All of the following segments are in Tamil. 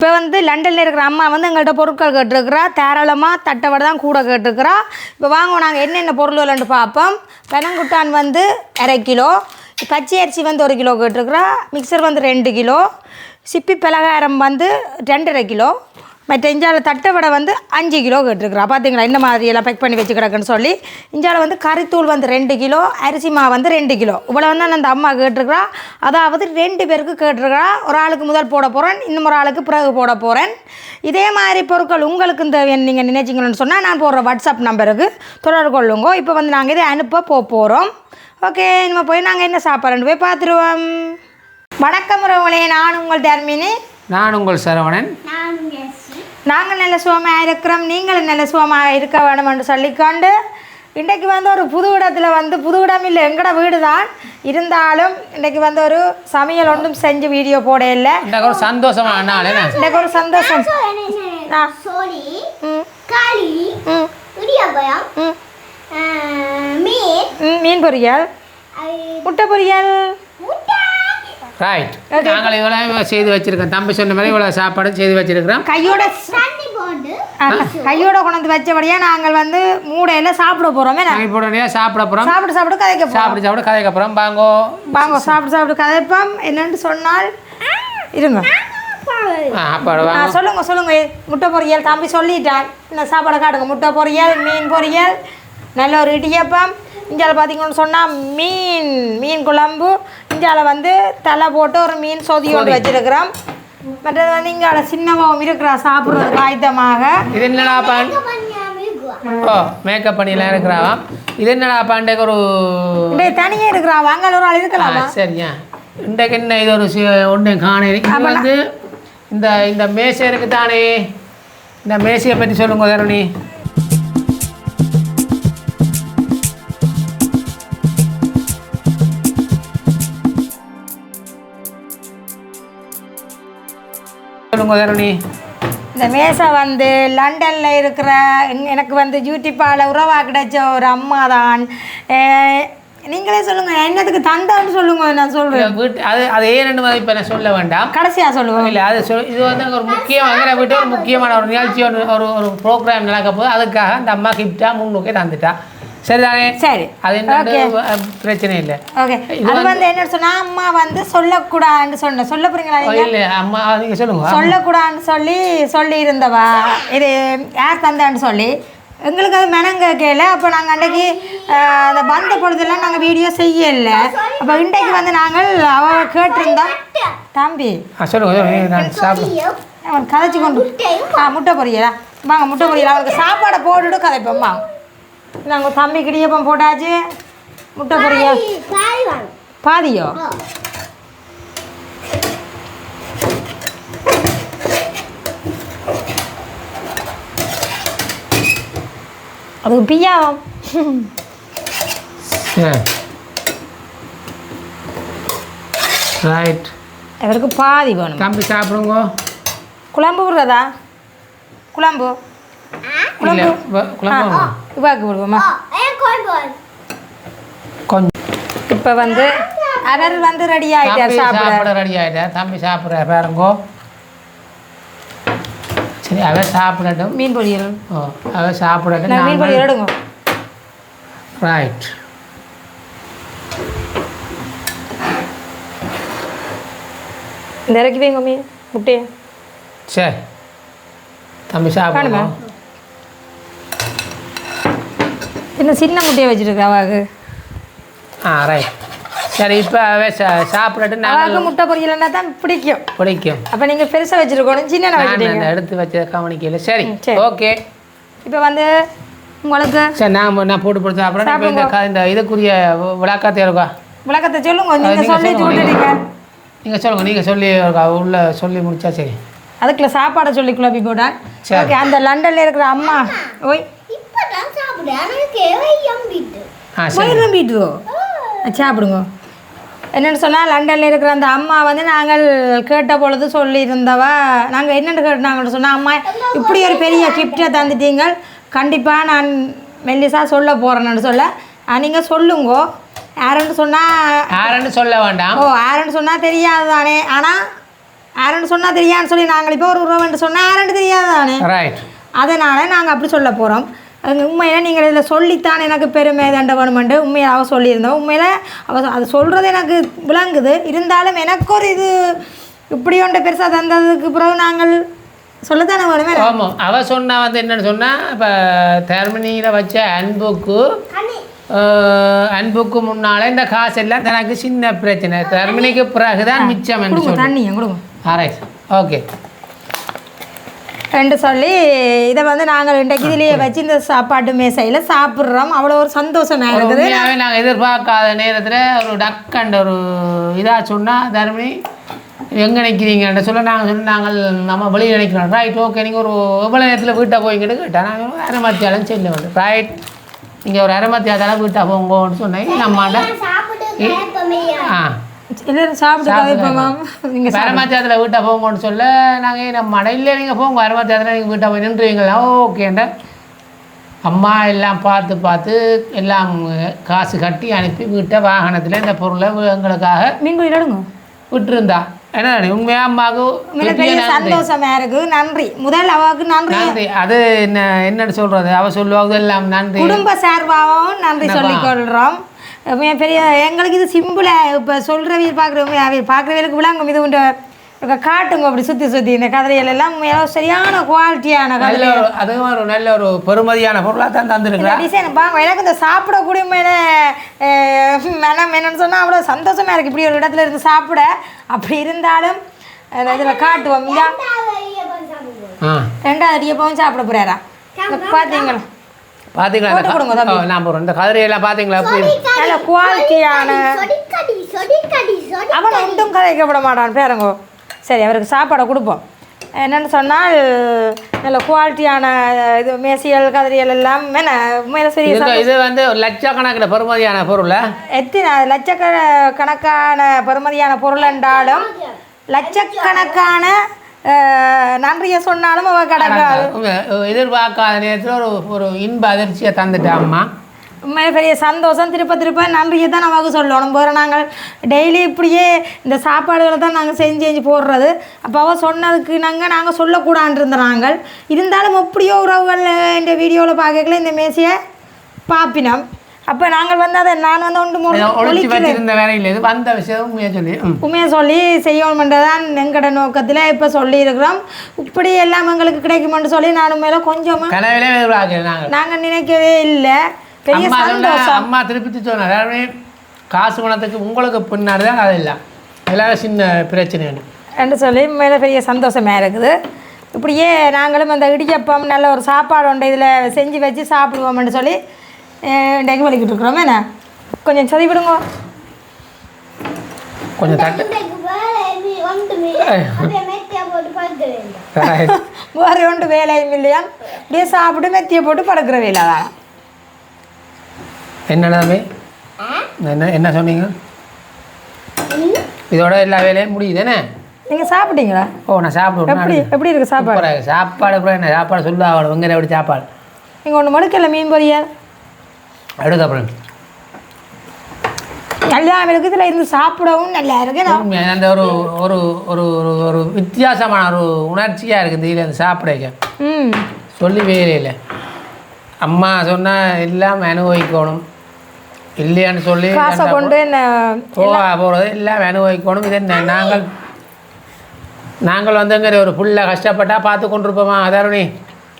இப்போ வந்து லண்டனில் இருக்கிற அம்மா வந்து எங்கள்கிட்ட பொருட்கள் கேட்டுருக்குறா. தாராளமாக தட்டை தான் கூட கேட்டுருக்குறா. இப்போ வாங்க நாங்கள் என்னென்ன பொருள் பொருள்கள்னு பார்ப்போம். பெனங்குட்டான் வந்து அரை கிலோ. பச்சை அரிசி வந்து ஒரு கிலோ கேட்டுருக்குறா. மிக்சர் வந்து ரெண்டு கிலோ. சிப்பி பலகாரம் வந்து ரெண்டரை கிலோ. மற்ற இஞ்சால தட்டை வடை வந்து அஞ்சு கிலோ கேட்டிருக்கிறா. பார்த்தீங்களா என்ன மாதிரி எல்லாம் பேக் பண்ணி வச்சு கிடக்குன்னு சொல்லி இஞ்சால வந்து கறித்தூள் வந்து ரெண்டு கிலோ அரிசி மாவு வந்து ரெண்டு கிலோ. இவ்வளோ வந்து அந்த அம்மா கேட்டிருக்கிறா. அதாவது ரெண்டு பேருக்கு கேட்டிருக்கிறா. ஒரு ஆளுக்கு முதல் போட போகிறேன் இன்னும் ஒரு ஆளுக்கு பிறகு போட போகிறேன் இதே மாதிரி பொருட்கள் உங்களுக்கு இந்த நீங்கள் நினைச்சிங்கன்னு சொன்னால் நான் போடுற வாட்ஸ்அப் நம்பருக்கு தொடர்பு கொள்ளுங்க. இப்போ வந்து நாங்கள் இதை அனுப்ப போக போகிறோம் ஓகே நம்ம போய் நாங்கள் என்ன சாப்பிட்றோன்னு போய் பார்த்துருவோம் வணக்கம் உறவுகளே நான் உங்கள் தர்மினி நான் உங்கள் சரவணன். நாங்கள் நல்ல சுகமாக இருக்கிறோம் நீங்களும் நல்ல சுகமாக இருக்க வேணும்னு சொல்லிக்கொண்டு இன்றைக்கு வந்து ஒரு புது இடத்துல வந்து புது இடம் இல்லை எங்கட வீடு தான் இருந்தாலும் இன்றைக்கு வந்து ஒரு சமையல் ஒன்றும் செஞ்சு வீடியோ போட இல்லை. இந்த ஒரு சந்தோஷமான இன்றைக்கு ஒரு சந்தோஷம். ஆ. சோழி ம். களி ம். இடியாப்பழம் ம். மீன். ம், மீன் பொரியல். முட்டை பொரியல். முட்டை ரைட் நாங்கள் இவ்வளோ செய்து வச்சிருக்கோம். தம்பி சொன்ன மாதிரி இவ்வளோ சாப்பாடு செய்து வச்சிருக்கிறோம். கையோட கையோட கொண்டு வச்சபடியாக நாங்கள் வந்து மூடையில் சாப்பிட போகிறோமே நாங்கள் உடனே சாப்பிட போகிறோம் சாப்பிட்டு சாப்பிட்டு கதைக்க போகிறோம் சாப்பிட்டு சாப்பிட்டு கதைக்க போகிறோம் வாங்கோ. வாங்க சாப்பிட்டு சாப்பிட்டு கதைப்போம். என்னன்னு சொன்னால் இருங்க. சாப்பாடு சொல்லுங்க சொல்லுங்க. முட்டை பொரியல். தம்பி சொல்லிட்டான். இந்த சாப்பாடை காட்டுங்க. முட்டை பொரியல் மீன் பொரியல் நல்ல ஒரு இடியப்பம். இஞ்சால பார்த்தீங்கன்னு சொன்னால் மீன் மீன் குழம்பு. இஞ்சால வந்து தலை போட்டு ஒரு மீன் சொதியோடு வச்சிருக்கிறோம். மற்றது வந்து இங்கால சின்னமாவும் இருக்கிறா சாப்பிட்றதுக்கு ஆயத்தமாக. இது என்னடா பான்? ஓ மேக்கப் பண்ணிலாம் இருக்கிறாவாம் இது என்னடா பாண்டேக்கு ஒரு தனியாக இருக்கிறா வாங்கல ஒரு ஆள் இருக்கலாமா? சரியா இன்றைக்கு என்ன இது ஒரு ஒன்று இது வந்து இந்த இந்த மேசை இருக்கு தானே இந்த மேசையை பற்றி சொல்லுங்க தருணி. சொல்லுங்க தருணி. இந்த மேசை வந்து லண்டனில் இருக்கிற எனக்கு வந்து யூடியூப்பால் உறவாக கிடைச்ச ஒரு அம்மா தான் நீங்களே சொல்லுங்கள் என்னத்துக்கு தந்தான்னு சொல்லுங்க நான் சொல்கிறேன் வீட்டு அது அது ஏன்னு இப்போ நான் சொல்ல வேண்டாம்? கடைசியாக சொல்லுவோம் இல்லை அது சொல் இது வந்து ஒரு முக்கியமாக வீட்டு ஒரு முக்கியமான ஒரு நிகழ்ச்சி ஒரு ஒரு ப்ரோக்ராம் நடக்க போது அதுக்காக அந்த அம்மா கிஃப்டாக முன்னுக்கே தந்துட்டா. சரிதானே? சரி. அது பிரச்சனை இல்லை ஓகே. அது வந்து என்ன சொன்னா அம்மா வந்து சொல்லக்கூடாதுன்னு சொன்ன சொல்ல போறீங்களா நீங்க? இல்லை அம்மா நீங்கள் சொல்லுங்க. சொல்லக்கூடாதுன்னு சொல்லி சொல்லி இருந்தவா இது யார் தந்தான்னு சொல்லி? எங்களுக்கு அது மெனங்க கேள. அப்போ நாங்கள் அன்றைக்கு அந்த வந்த பொழுதெல்லாம் நாங்கள் வீடியோ செய்யல. அப்போ இன்றைக்கு வந்து நாங்கள் அவ கேட்டிருந்தோம். தம்பி. அவன் கதைச்சு கொண்டு ஆ முட்டை பொரியலா? வாங்க முட்டை பொரியல். அவனுக்கு சாப்பாடை போட்டுட்டு கதைப்போம். வாங்க. நாங்கள் தம்பி கிடியப்பம் போட்டாச்சு. முட்டை வாங்க. பாதியோ? அதுக்கு பியாவும் ரைட். அவருக்கு பாதி வேணும். தம்பி சாப்பிடுங்க. குழம்பு விடுறதா? குழம்பு? இல்லை குழம்பு இவாக்கு விடுவோமா கொஞ்சம். இப்போ வந்து அவர் வந்து ரெடி ஆகிட்டார் தம்பி சாப்பிட. ரெடி ஆகிட்டா தம்பி சாப்பிட்ற பாருங்கோ. சரி அவன் சாப்பிடட்டும். மீன் பொரியல் ஓ அவன் சாப்பிடட்டும். நான் மீன் பொரியல் எடுங்க ரைட் இந்த இறக்கி வைங்க மீன். முட்டையை. சரி தம்பி சாப்பிடுங்க. இன்னும் சின்ன முட்டையை வச்சுருக்கா அவாக்கு ஆ ரைட் சரி இப்போ அவன் சா சாப்பிடட்டு அவாக்கு நாங்கள் முட்டை பொரியல்னா தான் பிடிக்கும். பிடிக்கும். அப்போ நீங்கள் பெருசாக வச்சுருக்கணும் சின்ன வச்சுட்டீங்க. எடுத்து வச்ச கவனிக்கல. சரி. ஓகே. இப்போ வந்து உங்களுக்கு சரி நான் நான் போட்டு போட்டு சாப்பிட்றேன். இப்போ இந்த இந்த இதுக்குரிய விளக்கத்தை இருக்கா? விளக்கத்தை சொல்லுங்க நீங்கள் சொல்லுங்க. விட்டுட்டீங்க. நீங்கள் சொல்லுங்கள் நீங்கள் சொல்லி உள்ள சொல்லி முடிச்சா சரி. அதுக்குள்ள சாப்பாடை சொல்லி குழப்பி போட்டான். ஓகே அந்த லண்டனில் இருக்கிற அம்மா ஓய் நம்பிட்டுதோ சாப்பிடுங்க. என்னென்னு சொன்னால் லண்டனில் இருக்கிற அந்த அம்மா வந்து நாங்கள் கேட்ட பொழுது சொல்லியிருந்தவா நாங்கள் என்னென்னு கேட்டாங்கன்னு சொன்னால் அம்மா இப்படி ஒரு பெரிய கிஃப்டை தந்துட்டீங்க. கண்டிப்பாக நான் மெல்லிசா சொல்ல போகிறேன்னு சொல்ல. நீங்கள் சொல்லுங்க. யாருன்னு சொன்னால் யாருன்னு சொல்ல வேண்டாம். ஓ யாருன்னு சொன்னால் தெரியாது தானே ஆனால் யாருன்னு சொன்னால் தெரியான்னு சொல்லி நாங்கள் இப்போ ஒரு உறவுன்னு சொன்னால் யாருன்னு தெரியாது தானே ரைட் அதனால் நாங்கள் அப்படி சொல்ல போகிறோம் உண்மையில் நீங்கள் இதில் சொல்லித்தான் எனக்கு பெருமை தண்ட வேணுமெண்டு உண்மையை அவள் சொல்லியிருந்தோம் உண்மையில் அவள் அது சொல்கிறது எனக்கு விளங்குது. இருந்தாலும் எனக்கு ஒரு இது இப்படி ஒன்று பெருசாக தந்ததுக்கு பிறகு நாங்கள் சொல்லத்தானே வேணுமே? ஆமாம் அவ சொன்னா வந்து என்னன்னு சொன்னா இப்போ தெர்மினியில் வச்ச அன்புக்கு அன்புக்கு முன்னால இந்த காசு எல்லாம் தனக்கு சின்ன பிரச்சனை. தெர்மினிக்கு பிறகுதான் மிச்சம் என்று சொல்லி. கொடுங்க. ரைட். ஓகே. ரெண்டு சொல்லி இதை வந்து நாங்கள் இன்றைக்கு இதுலேயே வச்சு இந்த சாப்பாட்டு மேசையில் சாப்பிட்றோம். அவ்வளோ ஒரு சந்தோஷமாக இருக்குது நாங்கள் எதிர்பார்க்காத நேரத்தில் ஒரு டக்கண்ட் ஒரு இதாக சொன்னால் தர்மினி எங்கே நிற்கிறீங்கன்ற சொல்ல நாங்கள் சொன்ன நாங்கள் நம்ம வெளியில் நிற்கிறோம் ரைட் ஓகே நீங்கள் ஒரு எவ்வளோ நேரத்தில் வீட்டை போய்கிட்டு கேட்டேன் நாங்கள் அரை மத்தியாலம் செல்ல வேண்டும். ரைட் நீங்கள் ஒரு அரை மத்தியாலம் வீட்டை போங்கன்னு சொன்னேன். நம்மாண்ட ஆ. எல்லாரும் சாப்பிட்டு இப்போ நீங்கள் வீட்டை போங்கன்னு சொல்ல நாங்கள் நம்ம இல்லை நீங்கள் போங்க அரை மத்தியாலத்தில் நீங்கள் வீட்டை போய் நின்றுவீங்களா ஓகேண்ட அம்மா எல்லாம் பார்த்து பார்த்து எல்லாம் காசு கட்டி அனுப்பி வீட்டை வாகனத்தில் இந்த பொருளை எங்களுக்காக எடுங்க விட்டுருந்தா. என்ன உண்மையா அம்மாவுக்கு. சந்தோஷமா இருக்கு நன்றி. முதல் அவருக்கு நன்றி. நன்றி. அது என்ன என்னன்னு சொல்றது? அவ சொல்லுவாங்க எல்லாம் நன்றி. குடும்ப சார்பாகவும் நன்றி சொல்லிக் உண்மையா பெரிய எங்களுக்கு இது சிம்பிளாக இப்போ சொல்கிறவங்க பார்க்குறவங்க அவை பார்க்குறவங்களுக்கு விளங்கும் இது உண்டு காட்டுங்க அப்படி சுற்றி சுற்றி இந்த கதிரைகள் எல்லாம் சரியான குவாலிட்டியான நல்ல கதிரை ஒரு அதுவும் ஒரு நல்ல ஒரு பெருமதியான பொருளாக தான் இந்த தந்துருக்கிறா டிசைன் பாங்க எனக்கு இந்த சாப்பிடக்கூடிய மேலே மனம் என்னன்னு சொன்னால் அவ்வளோ சந்தோஷமா இருக்குது இப்படி ஒரு இடத்துல இருந்து சாப்பிட. அப்படி இருந்தாலும் இதில் காட்டுவோம். ஆ. ரெண்டாவது அடியப்பவும் சாப்பிட போகிறாரா பார்த்தீங்களா பார்த்தீங்களா கொடுங்க இந்த கதிரையெல்லாம் பார்த்தீங்களா நல்ல குவாலிட்டியான அவன் ஒன்றும் கதைக்கப்பட மாட்டான் பேரங்கோ. சரி அவருக்கு சாப்பாடை கொடுப்போம். என்னென்னு சொன்னால் நல்ல குவாலிட்டியான இது மேசியல் கதிரியல் எல்லாம் உண்மையில சரி இது இது வந்து ஒரு லட்சக்கணக்கில் பெருமதியான பொருள்? எத்தனை லட்சக்கண கணக்கான பெறுமதியான பொருள் என்றாலும் லட்சக்கணக்கான நன்றியை சொன்னாலும் அவ கிடக்காது எதிர்பார்க்காத நேரத்தில் ஒரு ஒரு இன்ப அதிர்ச்சியை தந்துட்டா அம்மா உண்மையில பெரிய சந்தோஷம் திருப்ப திருப்ப நன்றியை தான் நமக்கு சொல்லணும் போகிற நாங்கள் டெய்லி இப்படியே இந்த சாப்பாடுகளை தான் நாங்கள் செஞ்சு செஞ்சு போடுறது அப்போ அவ சொன்னதுக்கு நாங்கள் நாங்கள் சொல்லக்கூடாது இருந்த நாங்கள் இருந்தாலும் எப்படியோ உறவுகள் இந்த வீடியோவில் பார்க்கல இந்த மேசியை பாப்பினோம் அப்போ நாங்கள் வந்து அதை நான் வந்து ஒன்று ஒழிச்சு வச்சிருந்த வேலையில் இது வந்த விஷயம் உண்மையாக சொல்லி? ம். உண்மையை சொல்லி செய்யணுமென்றதான் எங்கட நோக்கத்தில் இப்போ சொல்லியிருக்கிறோம். இப்படி எல்லாம் எங்களுக்கு கிடைக்குமென்று சொல்லி நான் உண்மையில கொஞ்சமாக கனவிலே நாங்கள். நினைக்கவே இல்லை. பெரிய அம்மா திருப்பி சொன்னார். காசு பணத்துக்கு உங்களுக்கு பின்னாடி தான் அது இல்லை எல்லாரும் சின்ன பிரச்சனை என்று சொல்லி மேலே பெரிய சந்தோஷமாக இருக்குது. இப்படியே நாங்களும் அந்த இடியப்பம் நல்ல ஒரு சாப்பாடு ஒன்று இதில் செஞ்சு வச்சு சாப்பிடுவோம்னு சொல்லி டெங்கு வலிக்கிட்டு இருக்கிறோம் என்ன? கொஞ்சம் சதி விடுங்க. கொஞ்சம் தட்டு. வேறு ஒன்று வேலையும் இல்லையா? இப்படியே சாப்பிட்டு மெத்தியை போட்டு படுக்கிற வேலை தான். என்னடாமே என்ன என்ன சொன்னீங்க? இதோட எல்லா வேலையும் முடியுது என்ன? நீங்கள் சாப்பிட்டீங்களா? ஓ நான் சாப்பிடுவேன் எப்படி எப்படி இருக்குது சாப்பாடு. சாப்பாடு அப்புறம் என்ன? சாப்பாடு சொல்லுவா அவள் வெங்கரை எப்படி சாப்பாடு. நீங்கள் ஒன்று மடுக்கல மீன் பொரியல்? அடுக்க அப்புறம் எல்லாம் இருக்குது இதில் இருந்து சாப்பிடவும் நல்லா இருக்கு. அந்த ஒரு ஒரு ஒரு ஒரு ஒரு வித்தியாசமான ஒரு உணர்ச்சியாக இருக்குது இதில் அந்த சாப்பிட சொல்லி வேலை இல்லை அம்மா சொன்னால் எல்லாம் அனுபவிக்கணும். இல்லையான்னு சொல்லி கொண்டு போக போகிறது எல்லாம் அனுபவிக்கணும். இது என்ன நாங்கள் நாங்கள் வந்துங்கிற ஒரு புள்ள கஷ்டப்பட்டால் பார்த்து கொண்டிருப்போமா அதருணி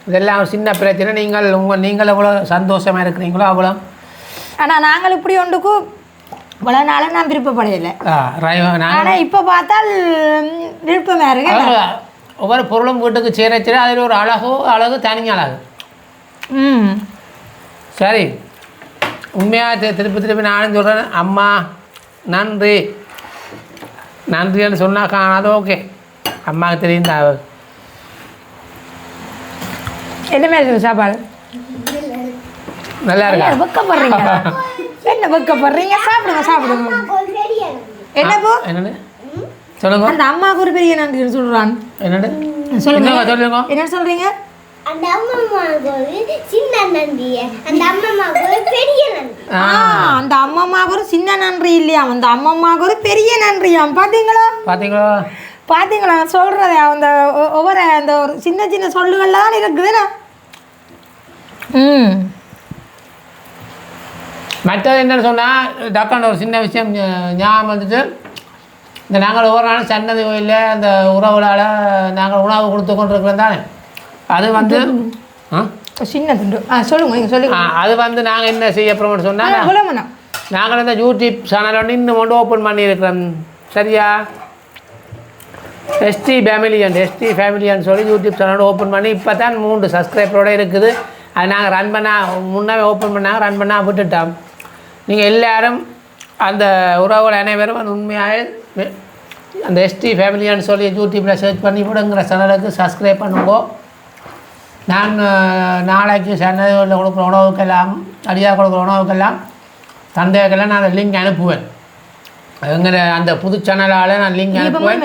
இதெல்லாம் சின்ன பிரச்சனை. நீங்கள் உங்கள் நீங்கள் எவ்வளோ சந்தோஷமாக இருக்கிறீங்களோ அவ்வளோ ஆனால் நாங்கள் இப்படி ஒன்றுக்கு இவ்வளோ நாளும் நான் விருப்பப்படையில ஆனால் இப்போ பார்த்தால் விருப்பமாக இருக்கு. ஒவ்வொரு பொருளும் வீட்டுக்கு சேரச்சிட அதில் ஒரு அழகோ அழகு தனி அழகு. ம். சரி. உண்மையாக திருப்பி திருப்பி நானும் சொல்கிறேன் அம்மா நன்றி. நன்றின்னு சொன்னால் காணாது ஓகே. அம்மாவுக்கு தெரியும் தான் என்ன மாதிரி இருக்குது சாப்பாடு? நல்லா இருக்கா? என்ன வெக்கப்படுறீங்க? என்ன வெக்கப்படுறீங்க? சாப்பிடுங்க சாப்பிடுங்க. என்னப்போ என்னது? சொல்லுங்க. அந்த அம்மாவுக்கு ஒரு பெரிய நன்றி சொல்கிறான் என்னது? சொல்லுங்க. சொல்லுங்க. என்ன சொல்கிறீங்க அந்த அம்மம்மாவுக்கு ஒரு சின்ன நன்றிய அந்த அம்மம்மாவுக்கு ஒரு பெரிய நன்றி. ஆ அந்த அம்மம்மாவுக்கு ஒரு சின்ன நன்றி இல்லையா? அந்த அம்மம்மாவுக்கு ஒரு பெரிய நன்றியாம் பார்த்தீங்களா பார்த்தீங்களோ பார்த்தீங்களா சொல்கிறது அந்த ஒ- ஒவ்வொரு அந்த ஒரு சின்ன சின்ன சொல்லுகள்ல தான் இருக்குதுண்ணா மற்றது என்னன்னு சொன்னால் டக்கான ஒரு சின்ன விஷயம் ஞாபகம் வந்துட்டு இந்த நாங்கள் ஒவ்வொரு நாளும் சன்னதி கோயிலில் அந்த உறவுகளால் நாங்கள் உணவு கொடுத்து கொண்டிருக்கிறோம் தானே. அது வந்து ஆ? ஒரு சின்ன துண்டு. ஆ சொல்லுங்க நீங்கள் சொல்லுங்க. அது வந்து நாங்கள் என்ன செய்ய போகிறோம்னு சொன்னால் நாங்கள் இந்த யூடியூப் சேனல் வந்து இன்னும் கொண்டு ஓப்பன் பண்ணியிருக்கிறோம். சரியா? எஸ்டி ஃபேமிலி அண்ட் எஸ்டி ஃபேமிலின்னு சொல்லி யூடியூப் சேனல் ஓப்பன் பண்ணி இப்போ தான் மூன்று சப்ஸ்கிரைபரோட இருக்குது. அது நாங்கள் ரன் பண்ண முன்னாவே ஓப்பன் பண்ணாங்க ரன் பண்ணால் விட்டுட்டோம். நீங்கள் எல்லாரும் அந்த உறவுகள் அனைவரும் அந்த உண்மையாக அந்த எஸ்டி ஃபேமிலின்னு சொல்லி யூடியூப்பில் சர்ச் பண்ணி விடுங்கிற சேனலுக்கு சப்ஸ்கிரைப் பண்ணுங்க. நான் நாளைக்கு சன்னதிகளில் கொடுக்குற உணவுக்கெல்லாம் அடியாக கொடுக்குற உணவுக்கெல்லாம் தந்தைக்கெல்லாம் நான் லிங்க் அனுப்புவேன். எங்கிற அந்த புது சேனலால் நான் லிங்க் அனுப்புவேன்.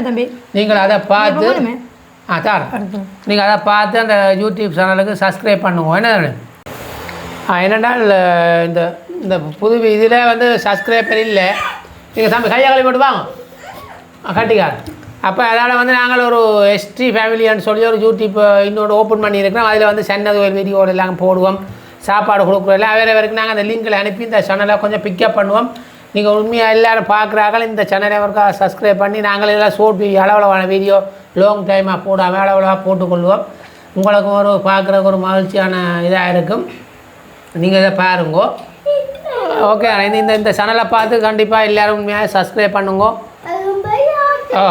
நீங்கள் அதை பார்த்து ஆ சார் நீங்கள் அதை பார்த்து அந்த யூடியூப் சேனலுக்கு சப்ஸ்கிரைப் பண்ணுவோம் என்ன ஆ என்னென்னால் இந்த இந்த புது இதில் வந்து சப்ஸ்கிரைபர் இல்லை. நீங்கள் தம்பி கையை கழுவி போட்டு வாங்க. கட்டிக்கார் அப்போ அதனால் வந்து நாங்கள் ஒரு எஸ்டி ஃபேமிலின்னு சொல்லி ஒரு யூடியூப் இன்னொரு ஓப்பன் பண்ணியிருக்கிறோம். அதில் வந்து சன்னது வீடியோ எல்லாம் போடுவோம். சாப்பாடு கொடுக்குறோம். எல்லாம் வேறு வரைக்கும் நாங்கள் அந்த லிங்கில் அனுப்பி இந்த சேனலை கொஞ்சம் பிக்கப் பண்ணுவோம். நீங்கள் உண்மையாக எல்லாரும் பார்க்குறாங்க இந்த சேனலை ஒருக்கா சப்ஸ்கிரைப் பண்ணி நாங்கள் எல்லாம் ஷோர்ட் அளவளவான வீடியோ லாங் டைமாக போடாமல் அளவளவாக போட்டுக்கொள்வோம். உங்களுக்கும் ஒரு பார்க்குறக்கு ஒரு மகிழ்ச்சியான இதாக இருக்கும். நீங்கள் இதை பாருங்கோ. ஓகே இந்த இந்த இந்த சேனலை பார்த்து கண்டிப்பாக எல்லோரும் உண்மையாக சப்ஸ்கிரைப் பண்ணுங்க. ஆ.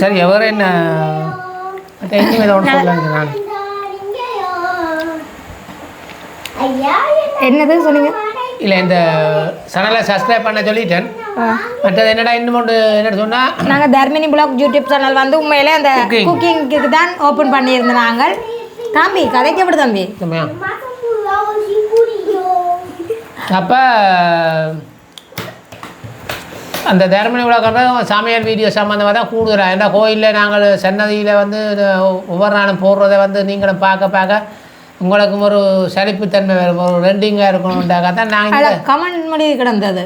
சரி எவரும் என்ன? இனிமேல் ஒன்று சொல்லுங்க நான். என்னது சொன்னீங்க? இல்லை இந்த சேனலை சப்ஸ்கிரைப் பண்ண சொல்லிட்டேன். மற்றது என்னடா இன்னும் ஒன்று என்ன சொன்னால் நாங்கள் தர்மினி பிளாக் யூடியூப் சேனல் வந்து உண்மையிலே அந்த. குக்கிங்க்கு தான் ஓப்பன் பண்ணியிருந்தோம் நாங்கள். தம்பி கதைக்கு எப்படி தம்பி? அப்போ அந்த தர்மணி உலகம் சமையல் வீடியோ சம்மந்தமாக தான் கூடுதலாக ஏன்னா கோயிலில் நாங்கள் சன்னதியில் வந்து ஒவ்வொரு நாளும் போடுறத வந்து நீங்களும் பார்க்க பார்க்க உங்களுக்கும் ஒரு சலிப்புத்தன்மை வரும் ஒரு ரெண்டிங்காக இருக்கணும்ட்டாக்கா தான் நாங்கள் கமெண்ட் மொழி கிடந்தது.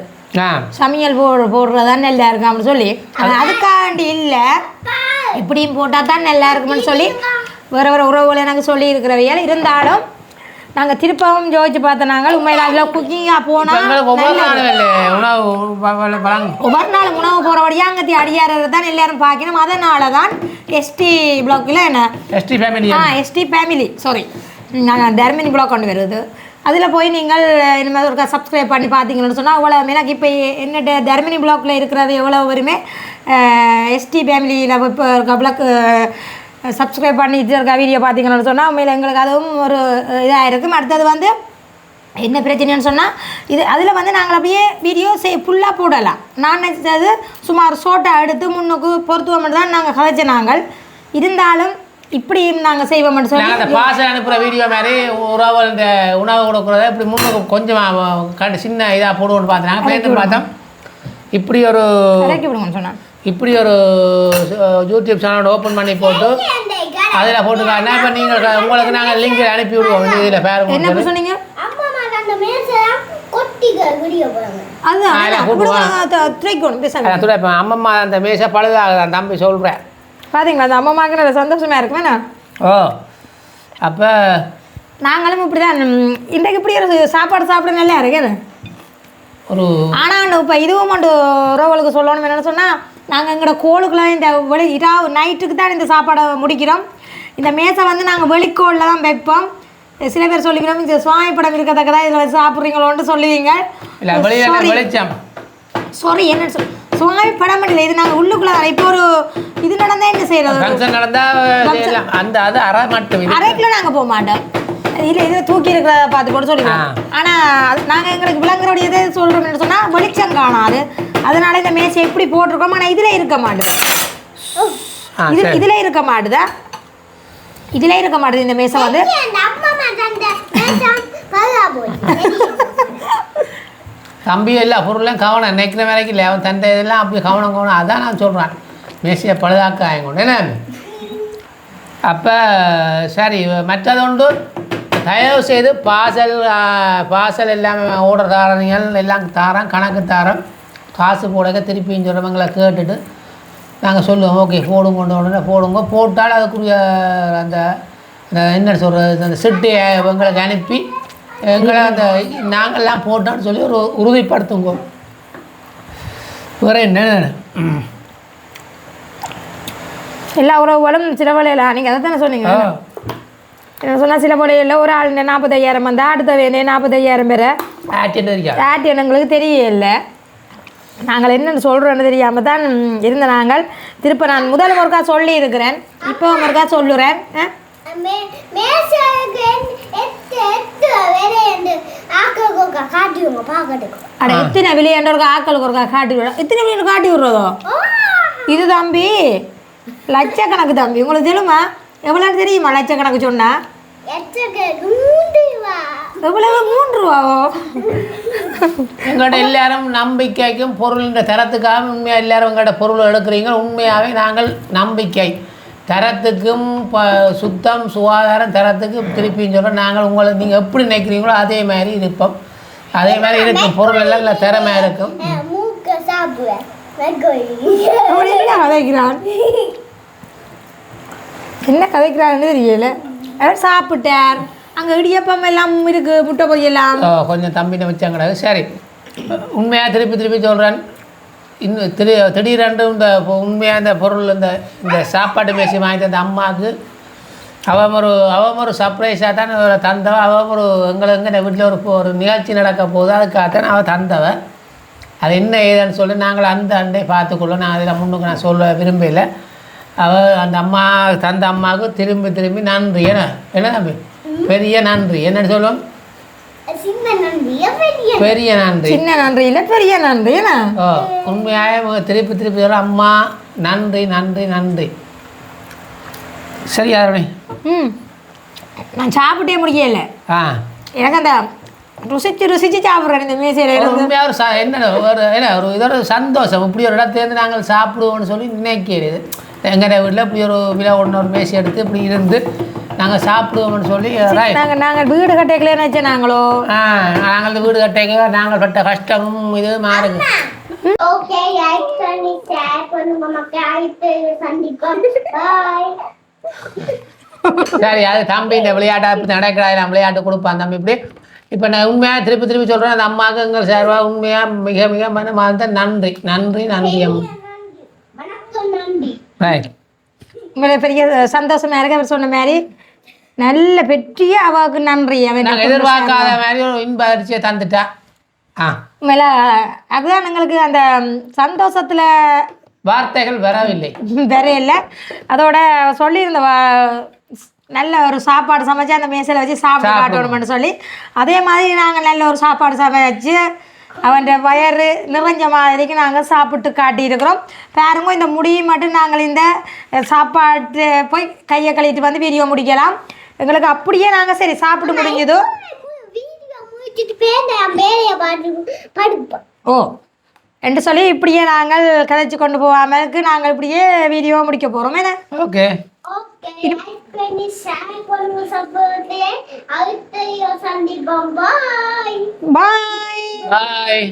சமையல் போ போடுறதா நல்லா இருக்கும் அப்படின்னு சொல்லி அதுக்காண்டி இல்லை. இப்படியும் போட்டால் தான் நல்லா இருக்கும்னு சொல்லி வேறு வேறு உறவுகள் எனக்கு சொல்லி இருக்கிறவையால் இருந்தாலும் நாங்கள் திருப்பவும் ஜோதிச்சு பார்த்த நாங்கள் உண்மையில் அதில் குக்கிங்காக போனால் ஒவ்வொரு நாள் உணவு போகிறபடியாக அங்கத்தி அடியாரர் தான் எல்லாரும் பார்க்கணும் அதனால தான் எஸ்டி பிளாக்கில் என்ன? எஸ்டி ஃபேமிலி ஆ எஸ்டி ஃபேமிலி சாரி நாங்கள் தர்மினி பிளாக் கொண்டு வருது. அதில் போய் நீங்கள் இனிமேல் ஒரு சப்ஸ்கிரைப் பண்ணி பார்த்தீங்கன்னு சொன்னால் அவ்வளோ எனக்கு இப்போ என்னட்ட தர்மினி ப்ளாக்கில் இருக்கிறது எவ்வளோ வருமே எஸ்டி ஃபேமிலியில் இப்போ இருக்க பிளாக் சப்ஸ்கிரைப் பண்ணி இது இருக்க வீடியோ பார்த்தீங்கன்னு சொன்னால் உண்மையில் எங்களுக்கு அதுவும் ஒரு இதாக இருக்கும். அடுத்தது வந்து என்ன பிரச்சனைன்னு சொன்னால் இது அதில் வந்து நாங்கள் அப்படியே வீடியோ செய் ஃபுல்லாக போடலாம். நான் நினச்சது சுமார் சோட்டை எடுத்து முன்னுக்கு பொருத்துவோம் தான் நாங்கள் கதைச்ச நாங்கள். இருந்தாலும் இப்படியும் நாங்கள் செய்வோம்னு சொல்லி அந்த பாச அனுப்புகிற வீடியோ மாதிரி உறவு இந்த உணவு கொடுக்குறத இப்படி முன்னுக்கு கொஞ்சம் கண்டு சின்ன இதாக போடுவோம்னு பார்த்தோம் நாங்கள் பேருந்து பார்த்தோம் இப்படி ஒரு இப்படி ஒரு யூடியூப் சேனல் ஓப்பன் பண்ணி போட்டு அதில் போட்டுக்காருன்னா இப்போ நீங்கள் உங்களுக்கு நாங்கள் லிங்க் அனுப்பி விடுவோம் இதில் என்ன பேர் இப்படி சொன்னீங்க அம்மம்மா அந்த மேசை பழுதாகுது அந்த தம்பி சொல்கிறேன் பார்த்தீங்களா அந்த அம்மாவுக்கு நல்ல சந்தோஷமாக இருக்குமே நான் ஓ அப்போ நாங்களும் இப்படி தான் இன்றைக்கு இப்படி ஒரு சாப்பாடு சாப்பிட நல்லா இருக்கேன் ஒரு ஆனால் இப்போ இதுவும் கொண்டு உறவுகளுக்கு சொல்லணும் என்னென்னு சொன்னால் நாங்கள் எங்களோட கோளுக்குலாம் இந்த வெளி இரா நைட்டுக்கு தான் இந்த சாப்பாடை முடிக்கிறோம். இந்த மேசை வந்து நாங்கள் வெளிக்கோளில் தான் வைப்போம். சில பேர் சொல்லிக்கிறோம் இந்த சுவாமி படம் இருக்கத்தக்கதா இதில் வச்சு சாப்பிட்றீங்களோன்ட்டு சொல்லுவீங்க. சாரி என்ன சொல் சுவாமி படம் இல்லை இது நாங்கள் உள்ளுக்குள்ளே இப்போ ஒரு இது நடந்தால் என்ன செய்யறது? ஃபங்க்ஷன் செய்யலாம். அந்த அது அரை மட்டும். இது அரைக்குள்ள நாங்கள் போக மாட்டோம். இல்லை இதில் தூக்கி இருக்கிறத பார்த்து கூட சொல்லிடுவோம் ஆனால் நாங்கள் எங்களுக்கு விலங்குறோட எதை சொல்கிறோம்னு சொன்னால் வெளிச்சம் காணாது அதனால இந்த மேசை எப்படி போட்டிருக்கோம் ஆனால் இதில் இருக்க மாட்டுது. ஆ இது இதில் இருக்க மாட்டுதா? இதில் இருக்க மாட்டுது இந்த மேசை வந்து. தம்பி இல்லை பொருளும் கவனம் நினைக்கிற வேலைக்கு இல்லை. அவன் தந்தை இதெல்லாம் அப்படி கவனம் கவனம். அதான் நான் சொல்கிறேன் மேசியை பழுதாக்க ஆயங்கொண்டு. என்ன? அப்போ சரி மற்றது உண்டு. தயவு செய்து பார்சல் பார்சல் எல்லாமே ஓடுற தாரணிகள் எல்லாம் தாரோம் கணக்கு தாரோம் காசு போடக்க திருப்பியும் சொல்கிறவங்களை கேட்டுட்டு நாங்கள் சொல்லுவோம். ஓகே போடுங்க கொண்டு உடனே போடுங்க. போட்டால் அதுக்குரிய அந்த என்ன சொல்கிறது அந்த சிட்டியை எங்களுக்கு அனுப்பி எங்களை அந்த நாங்கள்லாம் போட்டோம்னு சொல்லி ஒரு உறுதிப்படுத்துங்க. வேறு என்ன. எல்லா உறவுகளும் சில வழியில் நீங்கள் அதை தானே சொன்னீங்க என்ன சொன்னால் சில வழியில் ஒரு ஆள் நாற்பத்தையாயிரம் வந்தால் அடுத்த வேணே நாற்பத்தையாயிரம் பேரை யார்ட்டு எங்களுக்கு தெரியல. நாங்கள் என்னென்னு சொல்கிறோன்னு தெரியாமல் தான் இருந்த நாங்கள். திருப்ப நான் முதல் முருக்கா சொல்லி இருக்கிறேன் இப்போ முருக்கா சொல்லுறேன் அட எத்தனை விளையாண்டு ஒரு ஆக்களுக்கு ஒரு காட்டி விடும் எத்தனை விளையாண்டு காட்டி விடுறதோ இது தம்பி லட்சக்கணக்கு தம்பி உங்களுக்கு தெரியுமா எவ்வளோ தெரியுமா லட்சக்கணக்கு சொன்னா எவ்வளவு மூன்று ரூபாவோ எல்லாரும் நம்பிக்கைக்கும் பொருளின் தரத்துக்காக உண்மையாக எல்லாரும் எங்கள்கிட்ட பொருள் எடுக்கிறீங்க உண்மையாகவே நாங்கள் நம்பிக்கை தரத்துக்கும் சுத்தம் சுகாதாரம் தரத்துக்கும் திருப்பியும் சொல்கிறோம் நாங்கள் உங்களை நீங்கள் எப்படி நினைக்கிறீங்களோ அதே மாதிரி இருப்போம். அதே மாதிரி இருக்கும். பொருள் எல்லாம் நல்ல திறமை இருக்கும். கதைக்கிறான் என்ன கதைக்கிறான்னு தெரியல. சாப்பிட்டார். அங்கே இடியப்பம் எல்லாம் இருக்கு முட்டை பொரியெல்லாம் கொஞ்சம் தம்பினை வச்சாங்கடா. சரி. உண்மையாக திருப்பி திருப்பி சொல்கிறேன் இன்னும் திரு திடீரென்று இந்த உண்மையாக இந்த பொருள் இந்த இந்த சாப்பாடு மேசி வாங்கிட்டு அந்த அம்மாவுக்கு அவன் ஒரு அவன் ஒரு சர்ப்ரைஸாக தான் ஒரு தந்தவன். அவன் ஒரு எங்களை எங்கள் வீட்டில் ஒரு ஒரு நிகழ்ச்சி நடக்க போகுது அதுக்காகத்தான் அவள் தந்தவ அது என்ன ஏதுன்னு சொல்லி நாங்கள் அந்த அண்டை பார்த்துக்கொள்ள நான் அதில் முன்னுக்கு நான் சொல்ல விரும்பல அவள் அந்த அம்மா தந்த அம்மாவுக்கு திரும்பி திரும்பி நன்றி. என்ன என்ன தம்பி? பெரிய நன்றி. என்னன்னு சொல்லுவோம்? பெரிய பெரிய நன்றி. சின்ன நன்றி இல்லை பெரிய நன்றி என்ன? ஓ உண்மையாக திருப்பி திருப்பி சொல்ல அம்மா நன்றி நன்றி நன்றி. சரி அருணி? ம். நான் சாப்பிட்டே முடியல. ஆ. எனக்கு அந்த ருசிச்சு ருசிச்சு சாப்பிட்றேன் இந்த மேசையில் இருந்து. உண்மையாக ஒரு ச என்ன ஒரு என்ன ஒரு இதோட சந்தோஷம். இப்படி ஒரு இடத்துலேருந்து நாங்கள் சாப்பிடுவோம்னு சொல்லி நினைக்கிறது எங்கள் வீட்டில் இப்படி ஒரு விழா ஒன்று ஒரு மேசி எடுத்து இப்படி இருந்து நாங்கள் சாப்பிடுவோம்னு சொல்லி right. நாங்கள் நாங்கள் வீடு கட்டைகளே நினச்ச நாங்களோ? ஆ நாங்கள் வீடு கட்டைங்க நாங்கள் பட்ட கஷ்டமும் இது மாறுங்க ஓகே லைக் பண்ணி ஷேர் பண்ணுங்க மக்கள் அடுத்து சந்திப்போம். பாய் சரி அது தம்பி இந்த விளையாட்டை இப்படி நடக்கிறாய் நான் விளையாட்டு கொடுப்பான் தம்பி இப்படி. இப்போ நான் உண்மையாக திருப்பி திருப்பி சொல்கிறேன் அந்த அம்மாவுக்கு எங்கள் சார்பா உண்மையாக மிக மிக மனமார்ந்த நன்றி நன்றி நன்றி அம்மா. வணக்கம் நன்றி. ரைட் பெரிய சந்தோஷமா இருக்கு அவர் சொன்ன மாதிரி. நல்ல பெரிய அவாவுக்கு நன்றி. அவன் எதிர்பார்க்காத மாதிரி ஒரு இன்ப அதிர்ச்சியை தந்துட்டா? ஆ. மேல அதுதான் எங்களுக்கு அந்த சந்தோஷத்துல வார்த்தைகள் வரவில்லை. இல்லை அதோட சொல்லியிருந்த நல்ல ஒரு சாப்பாடு சமைச்சு அந்த மேசையில் வச்சு சாப்பிட்டு காட்டணும்னு சொல்லி அதே மாதிரி நாங்கள் நல்ல ஒரு சாப்பாடு சமைச்சு அவன் வயறு நிறைஞ்ச மாதிரிக்கு நாங்கள் சாப்பிட்டு காட்டியிருக்கிறோம். பாருங்க இந்த முடியை மட்டும் நாங்கள் இந்த சாப்பாட்டு போய் கையை கழுவிட்டு வந்து வீடியோ முடிக்கலாம். எங்களுக்கு அப்படியே நாங்கள் சரி சாப்பிட்டு முடிஞ்சதோ. ஓ என்று சொல்லி இப்படியே நாங்கள் கதைச்சு கொண்டு போகாமலுக்கு நாங்கள் இப்படியே வீடியோ முடிக்க போகிறோம் என்ன? ஓகே. பாய். பாய்.